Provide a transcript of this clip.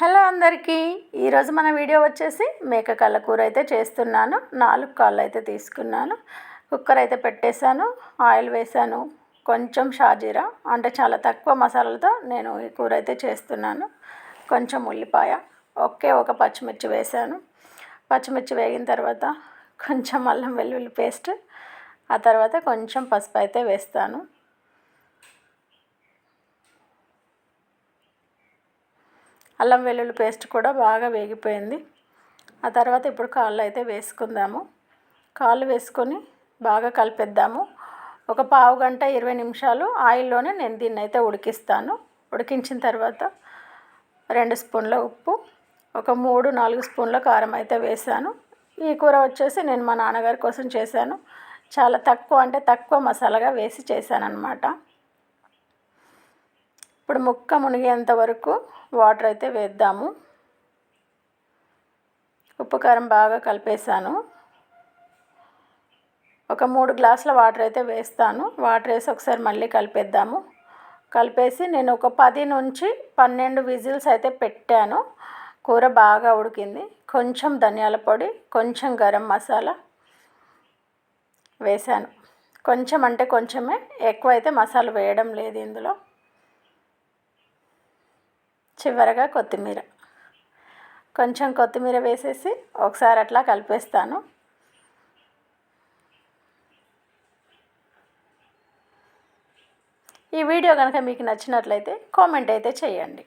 Hello అందరికీ. ఈరోజు మన వీడియో వచ్చేసి మేక కళ్ళ కూర అయితే చేస్తున్నాను. నాలుగు కాళ్ళు అయితే తీసుకున్నాను. కుక్కర్ అయితే పెట్టేశాను. ఆయిల్ వేసాను కొంచెం షాజీరా అంటే చాలా తక్కువ మసాలాలతో నేను ఈ కూర అయితే చేస్తున్నాను. కొంచెం ఉల్లిపాయ ఒకే ఒక పచ్చిమిర్చి వేసాను పచ్చిమిర్చి వేగిన తర్వాత కొంచెం అల్లం వెల్లుల్లి పేస్ట్ ఆ తర్వాత కొంచెం పసుపు అయితే వేస్తాను. అల్లం వెల్లుల్లి పేస్ట్ కూడా బాగా వేగిపోయింది. ఆ తర్వాత ఇప్పుడు కాళ్ళు అయితే వేసుకుందాము. కాళ్ళు వేసుకొని బాగా కలిపేద్దాము. ఒక పావు గంట ఇరవై నిమిషాలు ఆయిల్లోనే నేను దీన్ని అయితే ఉడికిస్తాను. ఉడికించిన తర్వాత రెండు స్పూన్ల ఉప్పు ఒక మూడు నాలుగు స్పూన్ల కారం అయితే వేసాను. ఈ కూర వచ్చేసి నేను మా నాన్నగారి కోసం చేశాను. చాలా తక్కువ అంటే తక్కువ మసాలాగా వేసి చేశాను అనమాట ఇప్పుడు ముక్క మునిగేంత వరకు వాటర్ అయితే వేద్దాము. ఉప్పు కారం బాగా కలిపేసాను ఒక మూడు గ్లాసుల వాటర్ అయితే వేస్తాను. వాటర్ వేసి ఒకసారి మళ్ళీ కలిపేద్దాము. కలిపేసి నేను ఒక పది నుంచి పన్నెండు విజిల్స్ అయితే పెట్టాను. కూర బాగా ఉడికింది. కొంచెం ధనియాల పొడి కొంచెం గరం మసాలా వేసాను కొంచెం అంటే కొంచెమే. ఎక్కువ అయితే మసాలా వేయడం లేదు ఇందులో. చివరగా కొత్తిమీర. కొంచెం కొత్తిమీర వేసేసి ఒకసారి అట్లా కలిపేస్తాను. ఈ వీడియో కనుక మీకు నచ్చినట్లయితే కామెంట్ అయితే చేయండి.